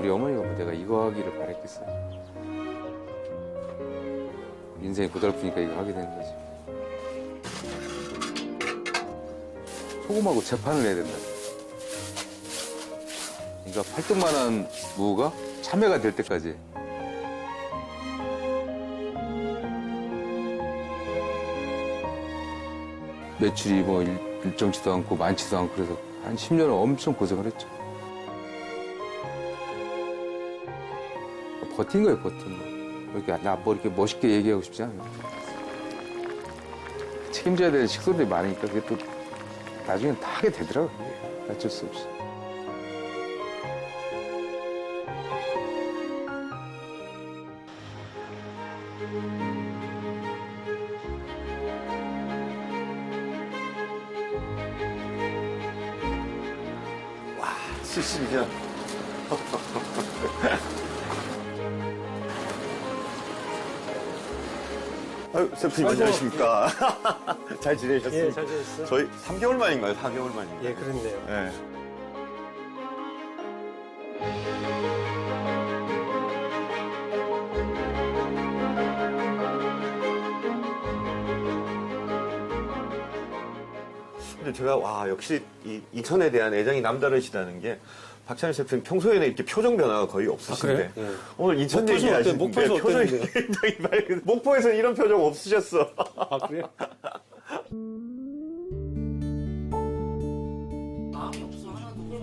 우리 어머니가 뭐 내가 이거 하기를 바랬겠어요. 인생이 고달프니까 이거 하게 되는 거지. 소금하고 재판을 해야 된다. 그러니까 팔뚝만한 무가 참외가 될 때까지 매출이 뭐 일, 일정치도 않고 많지도 않고 그래서 한 10년을 엄청 고생을 했죠. 버틴 거예요, 버틴 거. 이렇게 나뭐 이렇게 멋있게 얘기하고 싶지 않아요. 책임져야 되는 식구들이 많으니까 그게 또 나중엔 다 하게 되더라고요. 어쩔 수 없이. 와, 70년. 아유, 셰프님 안녕하십니까. 잘 지내셨습니까? 예, 잘 지냈어요? 저희 3개월 만인가요? 4개월 만인가요? 예, 그렇네요. 예. 근데 제가 와 역시 이 인천에 대한 애정이 남다르시다는 게 박찬일 셰프님 평소에는 이렇게 표정 변화가 거의 없으신데 그래요? 예. 오늘 인천 목포에서 얘기 하시는데 목포에서 표정이 어땠는데요? 굉장히 밝은 목포에서 이런 표정 없으셨어 아, 그래요?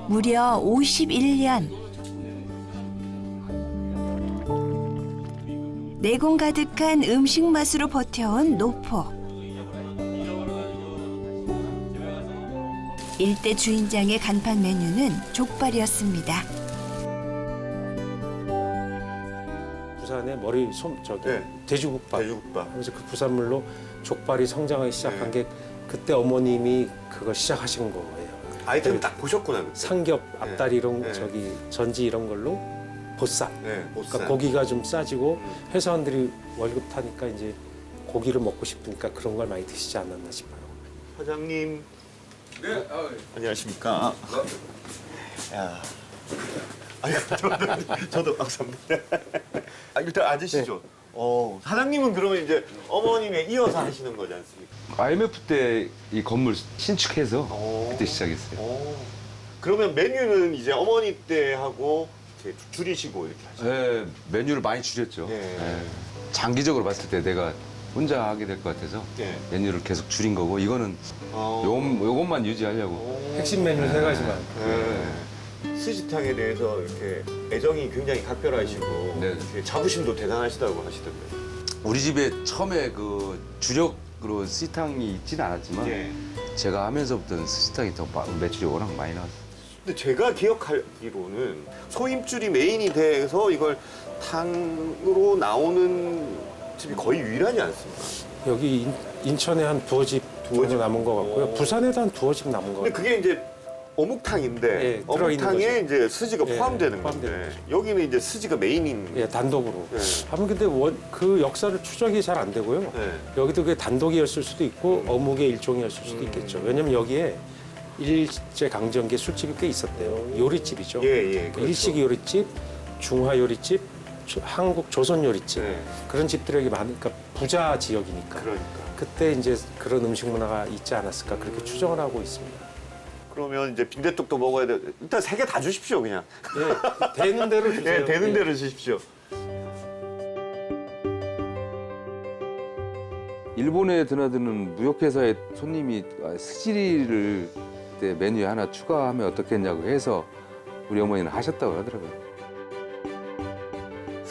무려 51년. 내공 가득한 음식 맛으로 버텨온 노포. 일대 주인장의 간판 메뉴는 족발이었습니다. 부산의 머리 솜 저기 네. 돼지국밥. 돼지국밥 그래서 그 부산물로 족발이 성장하기 시작한 네. 게 그때 어머님이 그걸 시작하신 거예요. 아이템 딱 보셨구나 그때. 삼겹, 앞다리 이런 네. 저기 전지 이런 걸로 보쌈. 네, 보쌈. 그러니까 고기가 좀 싸지고 음. 회사원들이 월급 타니까 이제 고기를 먹고 싶으니까 그런 걸 많이 드시지 않았나 싶어요. 사장님 네, 아, 안녕하십니까 야 아유 저도 저도 감사합니다 아, 일단 앉으시죠 어 사장님은 그러면 이제 어머님에 이어서 하시는 거지 않습니까 IMF 때 이 건물 신축해서 오. 그때 시작했어요. 오. 그러면 메뉴는 이제 어머니 때 하고 이렇게 줄이시고 이렇게 하시죠 네, 메뉴를 많이 줄였죠. 네. 네. 장기적으로 봤을 때 내가 혼자 하게 될 것 같아서 네. 메뉴를 계속 줄인 거고 이거는 어. 요, 요것만 유지하려고. 오. 핵심 메뉴 세 가지만. 네. 스시탕에 대해서 이렇게 애정이 굉장히 각별하시고 네. 이렇게 자부심도 대단하시다고 하시던데. 우리 집에 처음에 그 주력으로 스시탕이 있지는 않았지만 예. 제가 하면서부터는 스시탕이 더 마- 매출이 워낙 많이 나왔어요. 근데 제가 기억하기로는 소임줄이 메인이 돼서 이걸 탕으로 나오는 집이 거의 유일하지 않습니까? 여기 인, 인천에 한 두어 집 두어 정도 집? 남은 것 같고요. 오. 부산에도 한 두어 집 남은 것 근데 같아요. 그게 이제 어묵탕인데 예, 들어있는 어묵탕에 거죠. 이제 스지가 예, 포함되는 포함되는 건데. 여기는 이제 스지가 메인인 예, 단독으로. 예. 아무 근데 원, 그 역사를 추적이 잘 안 되고요. 네. 여기도 그게 단독이었을 수도 있고 어묵의 일종이었을 수도 음. 있겠죠. 왜냐면 여기에 일제 강점기 술집이 꽤 있었대요. 요리집이죠. 예, 예. 그렇죠. 일식 요리집, 중화 요리집, 조- 한국 조선 요리집 네. 그런 집들이 여기 많으니까 부자 지역이니까 그러니까. 그때 이제 그런 음식 문화가 있지 않았을까 그렇게 추정을 하고 있습니다. 그러면 이제 빈대떡도 먹어야 돼. 일단 세 개 다 주십시오, 그냥. 예, 되는 대로 주세요. 예, 되는 예. 대로 주십시오. 일본에 드나드는 무역회사의 손님이 아, 스지리를 그때 메뉴에 하나 추가하면 어떻겠냐고 해서 우리 어머니는 하셨다고 하더라고요.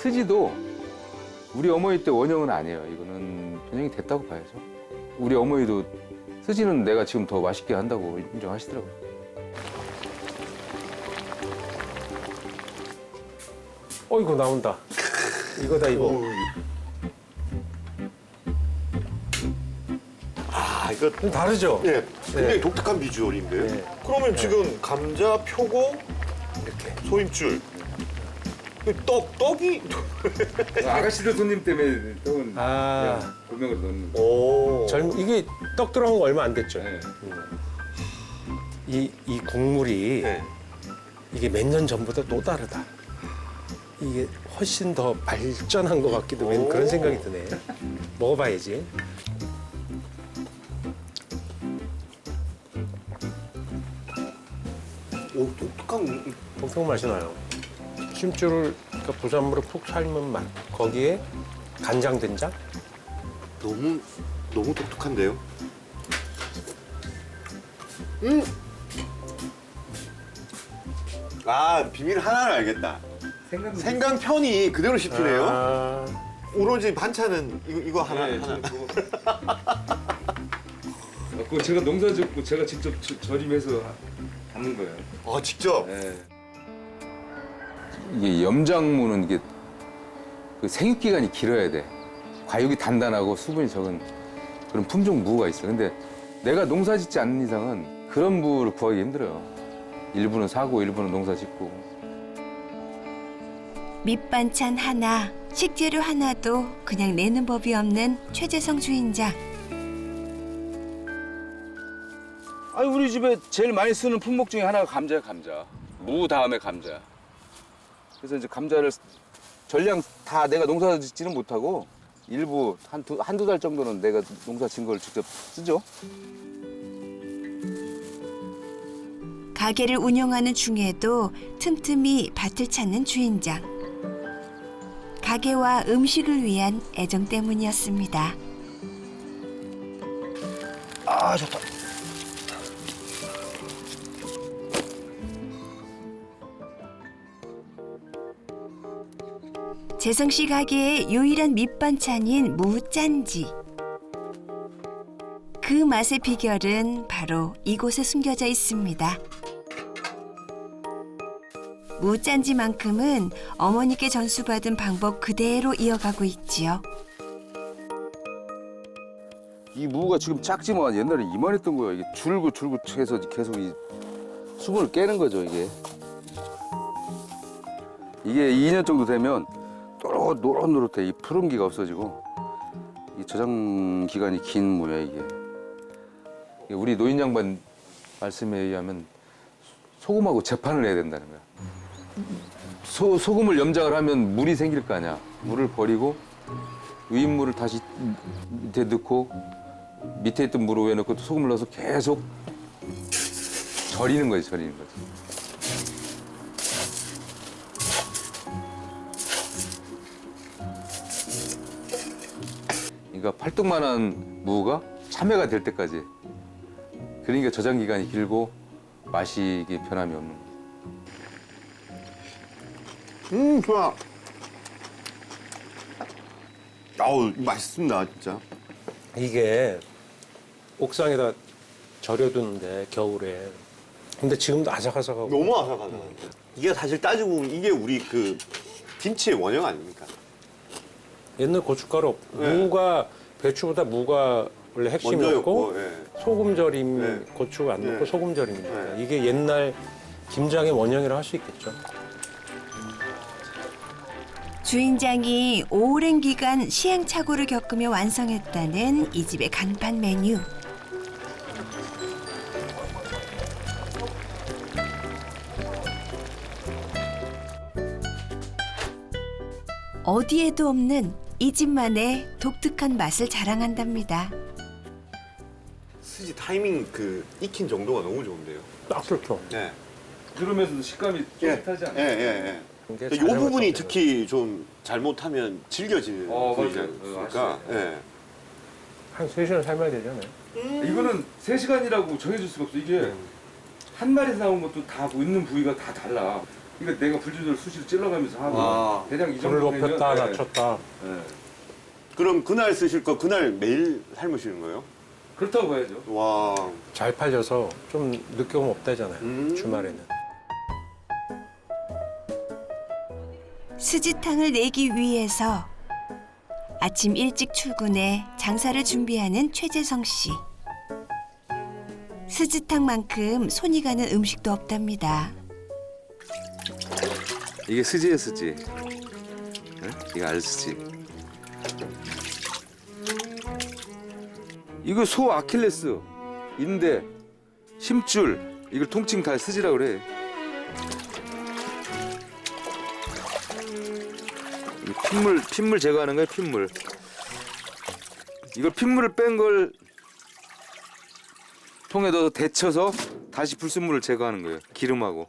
스지도 우리 어머니 때 원형은 아니에요. 이거는 변형이 됐다고 봐야죠. 우리 어머니도 스지는 내가 지금 더 맛있게 한다고 인정하시더라고요. 어 이거 나온다. 이거다 이거. 아, 이거 좀 다르죠? 예, 굉장히 네. 독특한 비주얼인데. 네. 그러면 지금 감자, 표고, 이렇게. 소임줄. 그 떡, 떡이. 아가씨들 손님 때문에 떡은 아. 고명으로 넣는 오. 젊 이게 떡 들어간 거 얼마 안 됐죠? 네. 이, 이 국물이 네. 이게 몇 년 전보다 또 다르다. 이게 훨씬 더 발전한 것 같기도 왜 그런 생각이 드네. 먹어봐야지. 오 독특한 엄청 맛이 나요. 심줄을 그러니까 부산물을 푹 삶은 맛. 거기에 간장 된장. 너무 너무 독특한데요. 음. 아 비밀 하나를 알겠다. 생강 편이 그대로 씹히네요. 아, 오로지 반찬은 이거 이거 하나 네, 하나. 저는 그거. 그거 제가 농사 짓고 제가 직접 저- 절임해서 담는 거예요. 아 직접. 네. 이게 염장무는 이게 그 생육 기간이 길어야 돼. 과육이 단단하고 수분이 적은 그런 품종 무가 있어. 근데 내가 농사 짓지 않는 이상은 그런 무를 구하기 힘들어요. 일부는 사고 일부는 농사 짓고. 밑반찬 하나, 식재료 하나도 그냥 내는 법이 없는 최재성 주인장. 아니 우리 집에 제일 많이 쓰는 품목 중에 하나가 감자야 감자. 무 다음에 감자. 그래서 이제 감자를 전량 다 내가 농사 짓지는 못하고 일부 한 두 한두 달 정도는 내가 농사 진 걸 직접 쓰죠. 가게를 운영하는 중에도 틈틈이 밭을 찾는 주인장. 가게와 음식을 위한 애정 때문이었습니다. 아 좋다. 재성 씨 가게의 유일한 밑반찬인 무짠지. 그 맛의 비결은 바로 이곳에 숨겨져 있습니다. 무짠지만큼은 어머니께 전수받은 방법 그대로 이어가고 있지요. 이 무가 지금 작지만 옛날에 이만했던 거야. 이게 줄고 줄고 해서 계속 이 수분을 깨는 거죠 이게. 이게 2년 정도 되면 또렷 노릇노릇해. 이 푸른기가 없어지고 이 저장 기간이 긴 무야 이게. 우리 노인 양반 말씀에 의하면 소금하고 재판을 해야 된다는 거야. 소, 소금을 염장을 하면 물이 생길 거 아니야. 물을 버리고 위인물을 다시 밑에 넣고 밑에 있던 물 위에 넣고 또 소금을 넣어서 계속 절이는 거지, 절이는 거지. 그러니까 팔뚝만한 무가 참외가 될 때까지. 그러니까 저장 기간이 길고 맛이 이게 변함이 없는. 음 좋아. 아우 맛있습니다 진짜. 이게 옥상에다 절여두는데 겨울에. 근데 지금도 아삭아삭하고 너무 아삭하다. 이게 사실 따지고 보면 이게 우리 그 김치의 원형 아닙니까? 옛날 고춧가루 없- 네. 무가 배추보다 무가 원래 핵심이었고 먼저였고, 예. 소금 절임 네. 고추 안 넣고 네. 소금 절임이니까 네. 이게 옛날 김장의 원형이라 할 수 있겠죠. 주인장이 오랜 기간 시행착오를 겪으며 완성했다는 이 집의 간판 메뉴. 어디에도 없는 이 집만의 독특한 맛을 자랑한답니다. 스지 타이밍 그 익힌 정도가 너무 좋은데요. 딱 좋죠. 네. 그러면서도 식감이 쫄깃하지 예, 예, 이게 예. 이잘 부분이 해먹었어요. 특히 좀 잘못하면 질겨지는 어, 부분이지 맞아요. 않습니까? 어, 예. 한 3시간 삶아야 되잖아요. 이거는 3시간이라고 정해줄 수가 없어. 이게 한 마리 나온 것도 다 있는 부위가 다 달라. 그러니까 내가 불조절 수시로 찔러가면서 하고 아. 대략 이 불을 정도 높였다 되면, 낮췄다. 네, 네. 그럼 그날 쓰실 거 그날 매일 삶으시는 거예요? 그렇다고 봐야죠. 와. 잘 팔려서 좀 느껴움 없다잖아요. 음. 주말에는. 스지탕을 내기 위해서 아침 일찍 출근해 장사를 준비하는 최재성 씨. 스지탕만큼 손이 가는 음식도 없답니다. 이게 스지예 스지. 이거 알스지. 이거 소 아킬레스, 인대, 심줄 이걸 통칭 다 스지라 그래. 핏물 핏물 제거하는 거예요. 핏물. 이걸 핏물을 뺀 걸 통에 넣어서 데쳐서 다시 불순물을 제거하는 거예요. 기름하고.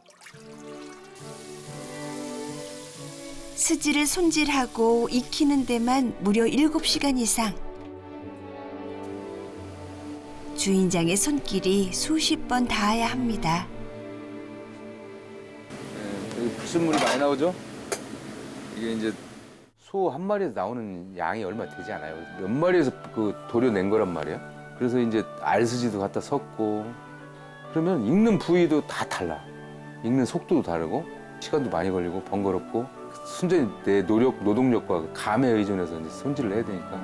스지를 손질하고 익히는 데만 무려 7시간 이상. 주인장의 손길이 수십 번 닿아야 합니다. 네, 여기 불순물이 많이 나오죠? 이게 이제 소 한 마리에서 나오는 양이 얼마 되지 않아요. 몇 마리에서 그 도려낸 거란 말이야. 그래서 이제 알스지도 갖다 섞고 그러면 익는 부위도 다 달라. 익는 속도도 다르고 시간도 많이 걸리고 번거롭고 순전히 내 노력, 노동력과 그 감에 의존해서 이제 손질을 해야 되니까.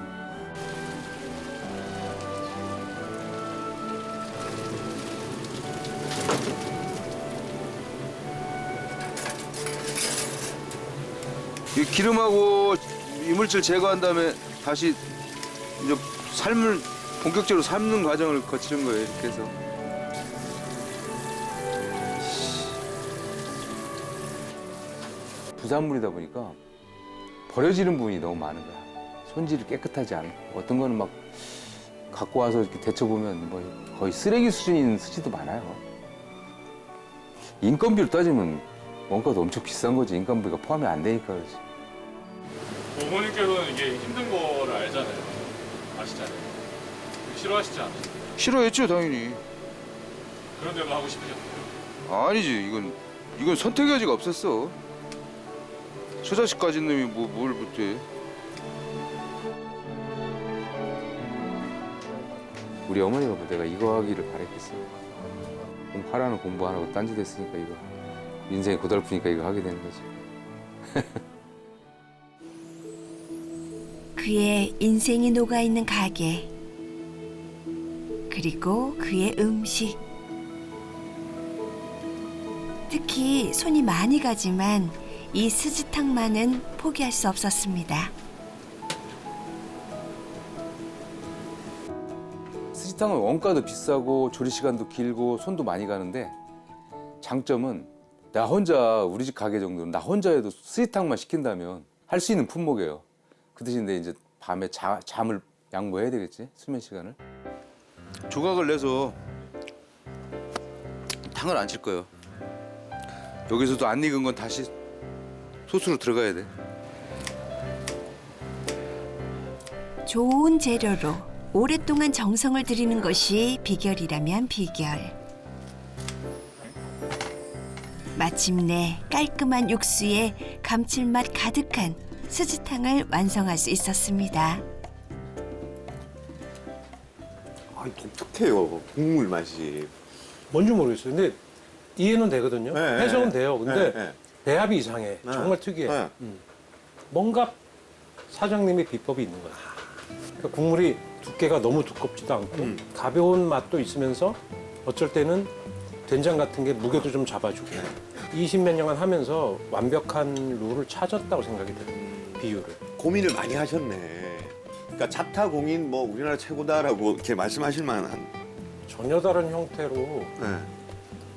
이 기름하고 이물질 제거한 다음에 다시 이제 삶을 본격적으로 삶는 과정을 거치는 거예요. 이렇게 해서. 부산물이다 보니까 버려지는 부분이 너무 많은 거야. 손질이 깨끗하지 않고 어떤 거는 막 갖고 와서 이렇게 데쳐보면 뭐 거의 쓰레기 수준인 수지도 많아요. 인건비로 따지면 원가도 엄청 비싼 거지. 인건비가 포함이 안 되니까 그렇지. 어머니께서는 이게 힘든 거를 알잖아요. 아시잖아요. 싫어하시지 않아요? 싫어했죠, 당연히. 그런데도 하고 싶으셨어요. 아니지, 이건 이건 선택의 여지가 없었어. 처자식 가진 놈이 뭐 뭘 못해. 우리 어머니가 뭐 내가 이거 하기를 바랬겠어. 공부하라는 공부 안 하고 딴짓 했으니까 이거 인생이 고달프니까 이거 하게 되는 거지. 그의 인생이 녹아있는 가게. 그리고 그의 음식. 특히 손이 많이 가지만 이 스지탕만은 포기할 수 없었습니다. 스지탕은 원가도 비싸고 조리 시간도 길고 손도 많이 가는데 장점은 나 혼자 우리 집 가게 정도는 나 혼자 해도 스지탕만 시킨다면 할 수 있는 품목이에요. 그 대신 내 이제 밤에 자, 잠을 양보해야 되겠지 수면 시간을. 조각을 내서 탕을 안 칠 거예요. 여기서도 안 익은 건 다시 소스로 들어가야 돼. 좋은 재료로 오랫동안 정성을 들이는 것이 비결이라면 비결. 마침내 깔끔한 육수에 감칠맛 가득한 스지탕을 완성할 수 있었습니다. 아, 독특해요. 국물 맛이. 뭔지 모르겠어요. 근데 이해는 되거든요. 네, 해석은 네. 돼요. 근데 네, 네. 배합이 이상해. 네. 정말 특이해. 네. 뭔가 사장님의 비법이 있는 거야. 그러니까 국물이 두께가 너무 두껍지도 않고 음. 가벼운 맛도 있으면서 어쩔 때는 된장 같은 게 무게도 좀 잡아주고 20몇 년간 하면서 완벽한 룰을 찾았다고 생각이 들어요. 비율을. 고민을 많이 하셨네. 그러니까 자타 공인 뭐 우리나라 최고다라고 이렇게 말씀하실 만한. 전혀 다른 형태로 네.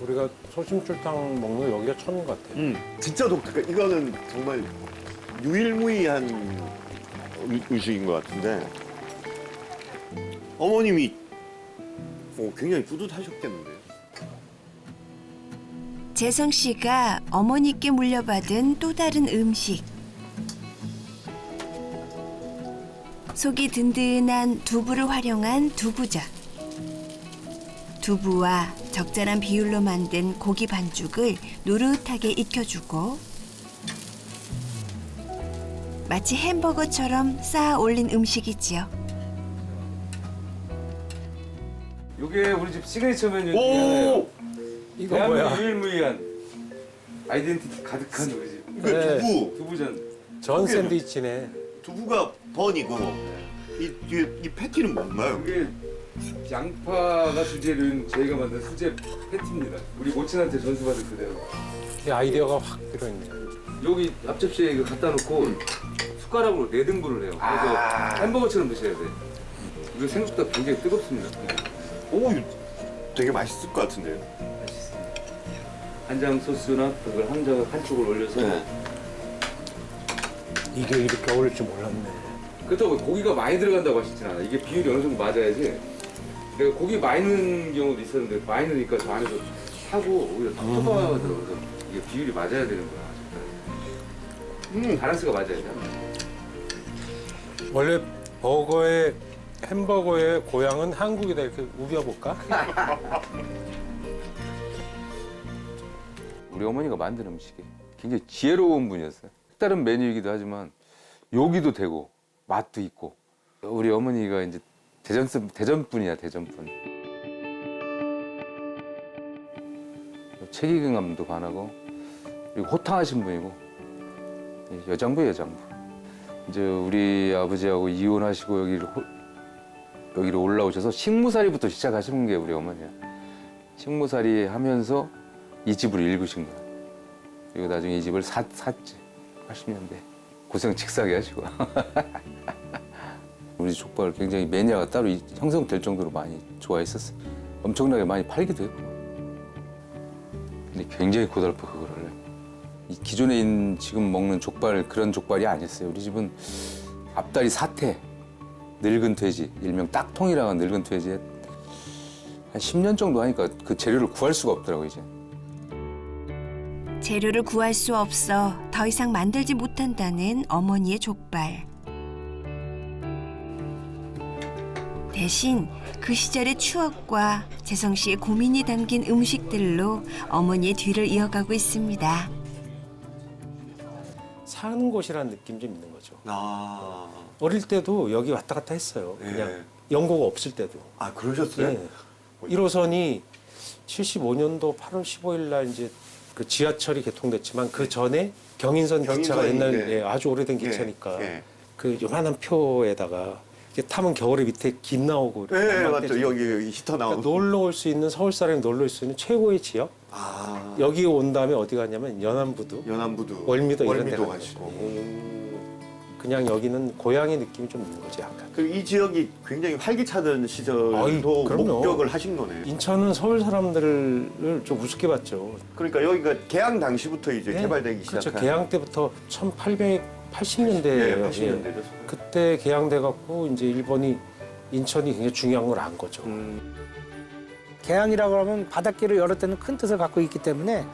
우리가 소심줄탕 먹는 여기가 처음인 것 같아요. 음, 진짜 독특해. 이거는 정말 유일무이한 음- 음식인 것 같은데 어머님이 어, 굉장히 뿌듯하셨겠는데요. 재성 씨가 어머니께 물려받은 또 다른 음식. 속이 든든한 두부를 활용한 두부젓. 두부와 적절한 비율로 만든 고기 반죽을 노릇하게 익혀주고 마치 햄버거처럼 쌓아 올린 음식이지요. 이게 우리 집 시그니처 메뉴 중에. 오, 이거 대한민국 뭐야? 유일무이한 아이덴티티 가득한 우리 집 이거 네. 두부. 두부전. 전 샌드위치네. 두부가 번이고 이 뒤에 이 패티는 뭔가요? 이게 양파가 주재료인 저희가 만든 수제 패티입니다. 우리 모친한테 전수받은 그대로. 이 아이디어가 확 들어있네. 여기 앞접시에 이거 갖다 놓고 숟가락으로 네 등분을 해요. 그래서 햄버거처럼 드셔야 돼. 이거 생각보다 굉장히 뜨겁습니다. 오, 이거 되게 맛있을 것 같은데요. 맛있습니다. 한장 소스나 그걸 한장 한쪽을 올려서 네. 이게 이렇게 어려울 줄 몰랐네. 그렇다고 고기가 많이 들어간다고 하시진 않아. 이게 비율이 어느 정도 맞아야지. 내가 고기 많이 넣는 경우도 있었는데 많이 넣으니까 저 안에서 타고 오히려 텁텁하더라고요. 이게 비율이 맞아야 되는 거야. 음, 밸런스가 맞아야 돼. 원래 버거의 햄버거의 고향은 한국이다 이렇게 우겨볼까? 우리 어머니가 만든 음식이 굉장히 지혜로운 분이었어요. 다른 메뉴이기도 하지만 요기도 되고 맛도 있고 우리 어머니가 이제 대전 대전 분이야 대전 분. 책임감도 반하고 그리고 호탕하신 분이고 예, 여장부 여장부. 이제 우리 아버지하고 이혼하시고 여기를 호- 여기로 올라오셔서 식무살이부터 시작하시는 게 우리 어머니야. 식무살이 하면서 이 집을 읽으신 거야. 그리고 나중에 이 집을 사, 샀지. 80년대. 고생 칙사게 하시고. 우리 족발을 굉장히 매니아가 따로 이- 형성될 정도로 많이 좋아했었어요. 엄청나게 많이 팔기도 했고. 근데 굉장히 고달파 그거를. 이 기존에 있는 지금 먹는 족발 그런 족발이 아니었어요. 우리 집은 앞다리 사태, 늙은 돼지, 일명 딱통이라는 늙은 돼지 한 10년 정도 하니까 그 재료를 구할 수가 없더라고 이제. 재료를 구할 수 없어 더 이상 만들지 못한다는 어머니의 족발. 대신 그 시절의 추억과 재성 씨의 고민이 담긴 음식들로 어머니의 뒤를 이어가고 있습니다. 사는 곳이라는 느낌 좀 있는 거죠. 아, 어릴 때도 여기 왔다 갔다 했어요. 예. 그냥 연고가 없을 때도. 아 그러셨어요? 예. 1호선이 75년도 8월 15일 날 이제 그 지하철이 개통됐지만 그 전에 경인선 기차가 경인선이, 옛날 예. 예, 아주 오래된 예, 기차니까 예. 그 요만한 표에다가 이렇게 타면 겨울에 밑에 김 나오고 예, 이렇게 예, 만만해지고. 맞죠. 여기, 여기 히터 나오는. 그러니까 놀러 올 수 있는 서울 사람이 놀러 올 수 있는 최고의 지역 아, 여기 온 다음에 어디 가냐면 연안부두 연안부두, 월미도 이런 데 가는 가시고. 오. 그냥 여기는 고향의 느낌이 좀 있는 거지 약간 그럼 이 지역이 굉장히 활기차던 시절도 그럼요. 목격을 하신 거네. 인천은 서울 사람들을 좀 우습게 봤죠 그러니까 여기가 개항 당시부터 이제 예, 개발되기 그렇죠. 시작한. 개항 때부터 1880년대예요. 예, 80년대죠. 그때 개항돼 갖고 이제 일본이 인천이 굉장히 중요한 걸 안 거죠. 음, 개항이라고 하면 바닷길을 열을 때는 큰 뜻을 갖고 있기 때문에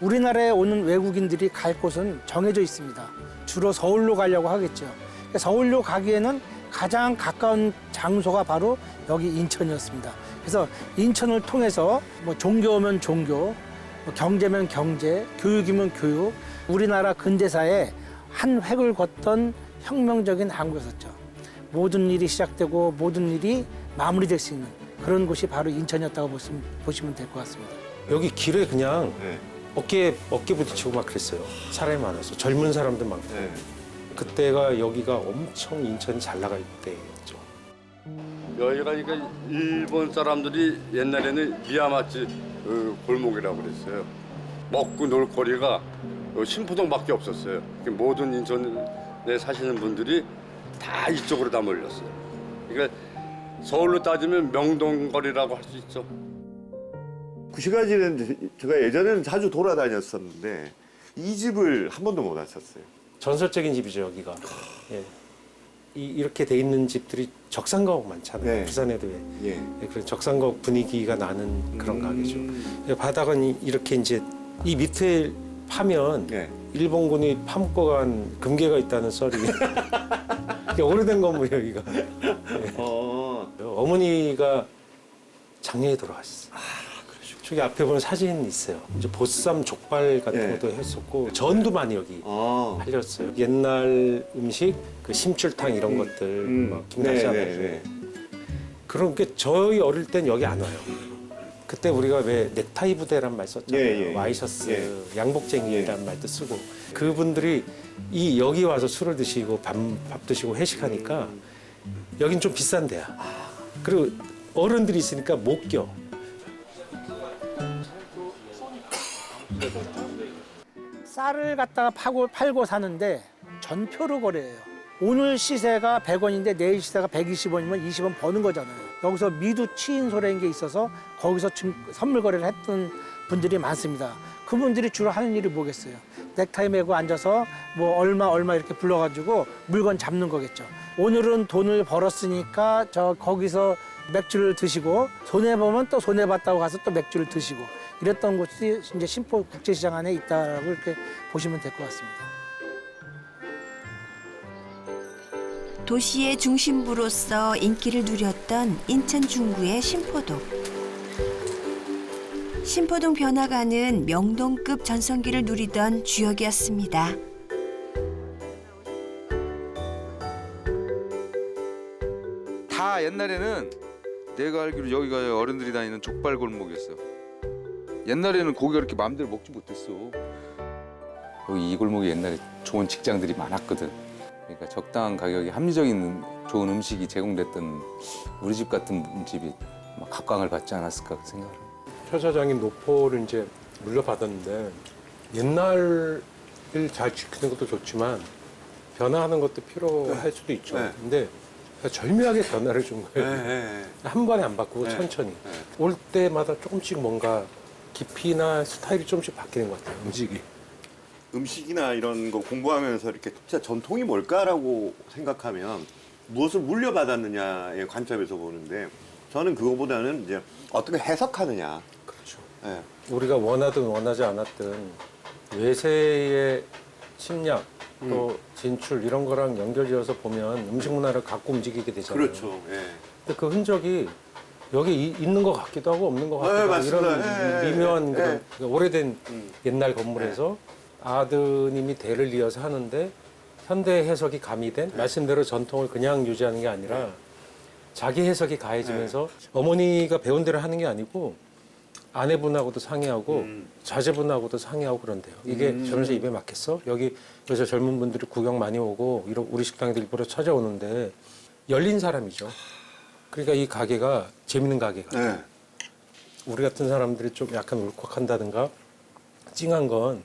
우리나라에 오는 외국인들이 갈 곳은 정해져 있습니다. 주로 서울로 가려고 하겠죠. 그러니까 서울로 가기에는 가장 가까운 장소가 바로 여기 인천이었습니다. 그래서 인천을 통해서 뭐 종교면 종교, 뭐 경제면 경제, 교육이면 교육, 우리나라 근대사에 한 획을 걷던 혁명적인 항구였었죠. 모든 일이 시작되고 모든 일이 마무리될 수 있는 그런 곳이 바로 인천이었다고 보시면, 보시면 될 것 같습니다. 여기 길에 그냥 네. 어깨 어깨 부딪히고 막 그랬어요. 사람이 많아서 젊은 사람들 많고. 네. 그때가 여기가 엄청 인천이 잘 나갈 때였죠. 여기가 그러니까 일본 사람들이 옛날에는 미야마치 어, 골목이라고 그랬어요. 먹고 놀 거리가 어, 신포동밖에 없었어요. 그 모든 인천에 사시는 분들이 다 이쪽으로 다 몰렸어요. 그러니까 서울로 따지면 명동거리라고 할 수 있죠. 그 시간에는 제가 예전에는 자주 돌아다녔었는데 이 집을 한 번도 못 왔었어요. 전설적인 집이죠 여기가. 예. 이, 이렇게 돼 있는 집들이 적산가옥 많잖아요. 네. 부산에도 왜. 예. 예, 그런 적산가옥 분위기가 나는 그런 음. 가게죠. 예, 바닥은 이- 이렇게 이제 이 밑에 파면 예. 일본군이 파묻고 간 금괴가 있다는 썰이 이게 오래된 건물이에요 여기가. 어. 어머니가 장례에 돌아가셨어요. 저기 앞에 보면 사진 있어요. 이제 보쌈 족발 같은 예. 것도 했었고 전도 많이 여기 아. 팔렸어요. 옛날 음식 그 심줄탕 이런 것들 음. 막 김나지 네, 네, 않아요. 네. 그런 게 저희 어릴 땐 여기 안 와요. 그때 우리가 왜 넥타이 부대란 말 썼잖아요. 예, 예, 와이셔츠, 예. 양복쟁이란 말도 쓰고 그분들이 이 여기 와서 술을 드시고 밥, 밥 드시고 회식하니까 여긴 좀 비싼 데야. 그리고 어른들이 있으니까 못 껴. 쌀을 갖다가 파고 팔고 사는데 전표로 거래해요. 오늘 시세가 100원인데 내일 시세가 120원이면 20원 버는 거잖아요. 여기서 미두 치인 소라는 게 있어서 거기서 증- 선물 거래를 했던 분들이 많습니다. 그분들이 주로 하는 일이 뭐겠어요? 넥타이 메고 앉아서 뭐 얼마 얼마 이렇게 불러가지고 물건 잡는 거겠죠. 오늘은 돈을 벌었으니까 저 거기서 맥주를 드시고 손해 보면 또 손해 봤다고 가서 또 맥주를 드시고 이랬던 곳이 이제 신포 국제시장 안에 있다고 이렇게 보시면 될 것 같습니다. 도시의 중심부로서 인기를 누렸던 인천 중구의 신포동. 신포동 변화가는 명동급 전성기를 누리던 주역이었습니다. 다 옛날에는 내가 알기로 여기가 어른들이 다니는 족발 골목이었어. 옛날에는 고기가 이렇게 마음대로 먹지 못했어. 여기 이 골목에 옛날에 좋은 직장들이 많았거든. 그러니까 적당한 가격에 합리적인 좋은 음식이 제공됐던 우리 집 같은 집이 막 각광을 받지 않았을까 그 생각을. 해요. 최 사장이 노포를 이제 물려받았는데 옛날을 잘 지키는 것도 좋지만 변화하는 것도 필요할 수도 있죠. 네. 근데 절묘하게 변화를 준 네, 거예요. 네. 한 번에 안 바꾸고 네. 천천히. 네. 올 때마다 조금씩 뭔가 깊이나 스타일이 조금씩 바뀌는 것 같아요. 음식이. 음식이나 이런 거 공부하면서 이렇게 진짜 전통이 뭘까라고 생각하면 무엇을 물려받았느냐의 관점에서 보는데 저는 그거보다는 이제 어떻게 해석하느냐. 그렇죠. 예. 우리가 원하든 원하지 않았든 외세의 침략 또 음. 진출 이런 거랑 연결지어서 보면 음식 문화를 갖고 움직이게 되잖아요. 그렇죠. 예. 근데 그 흔적이 여기 이- 있는 것 같기도 하고 없는 것 같기도 네, 하고 맞습니다. 이런 예, 예, 미묘한 예. 그런 그 오래된 음. 옛날 건물에서 아드님이 대를 이어서 하는데 현대 해석이 가미된 말씀대로 전통을 그냥 유지하는 게 아니라 자기 해석이 가해지면서 어머니가 배운 대로 하는 게 아니고 아내분하고도 상의하고 음. 자제분하고도 상의하고 그런대요. 이게 음. 저런서 입에 맞겠어? 여기 그래서 젊은 분들이 구경 많이 오고 이런 우리 식당에도 일부러 찾아오는데 열린 사람이죠. 그러니까 이 가게가 재밌는 가게가 예. 우리 같은 사람들이 좀 약간 울컥한다든가 찡한 건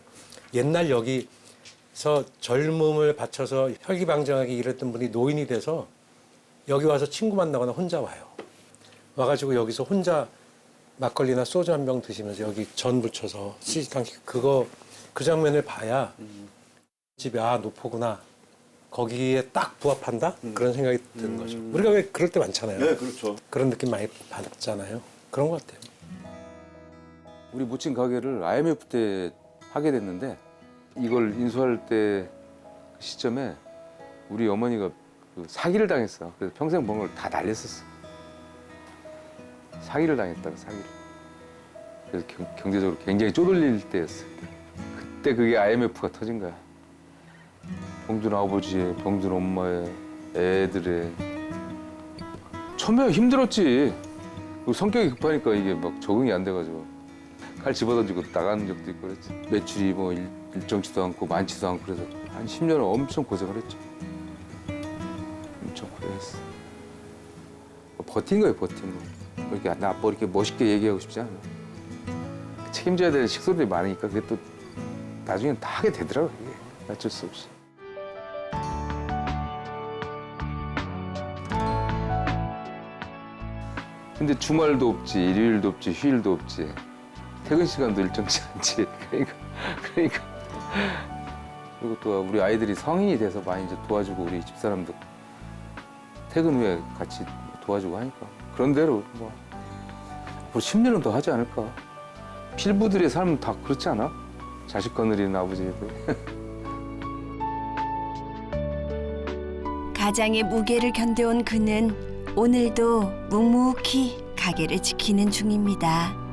옛날 여기서 젊음을 바쳐서 혈기방정하게 일했던 분이 노인이 돼서 여기 와서 친구 만나거나 혼자 와요. 와가지고 여기서 혼자 막걸리나 소주 한 병 드시면서 여기 전 부쳐서 시식당 그거 그 장면을 봐야 집이 아 노포구나 거기에 딱 부합한다 그런 생각이 드는 거죠. 우리가 왜 그럴 때 많잖아요. 네, 그렇죠. 그런 느낌 많이 받잖아요. 그런 것 같아요. 우리 모친 가게를 IMF 때 하게 됐는데 이걸 인수할 때그 시점에 우리 어머니가 그 사기를 당했어. 그래서 평생 번 걸 다 날렸었어. 사기를 당했다고 사기를. 그래서 경, 경제적으로 굉장히 쪼들릴 때였어. 그때 그게 IMF가 터진 거야. 병든 아버지의, 병든 엄마의, 애들의. 처음에 힘들었지. 성격이 급하니까 이게 막 적응이 안 돼가지고. 칼 집어던지고 나가는 적도 있고 그랬지. 매출이 뭐 일, 일정치도 않고 많지도 않고 그래서 한 10년을 엄청 고생을 했죠. 엄청 고생했어. 버틴 거예요, 버틴 거. 이렇게 나뭐 이렇게 멋있게 얘기하고 싶지 않아. 책임져야 될 식소들이 많으니까 그게 또 나중엔 다 하게 되더라고, 그게. 어쩔 수 없이. 근데 주말도 없지, 일요일도 없지, 휴일도 없지. 퇴근 시간도 일정치 않지. 그러니까, 그러니까. 그리고 또 우리 아이들이 성인이 돼서 많이 이제 도와주고 우리 집사람도 퇴근 후에 같이 도와주고 하니까. 그런 대로 뭐, 앞으로 10년은 더 하지 않을까. 필부들의 삶은 다 그렇지 않아? 자식 거느리는 아버지들. 가장의 무게를 견뎌온 그는 오늘도 묵묵히 가게를 지키는 중입니다.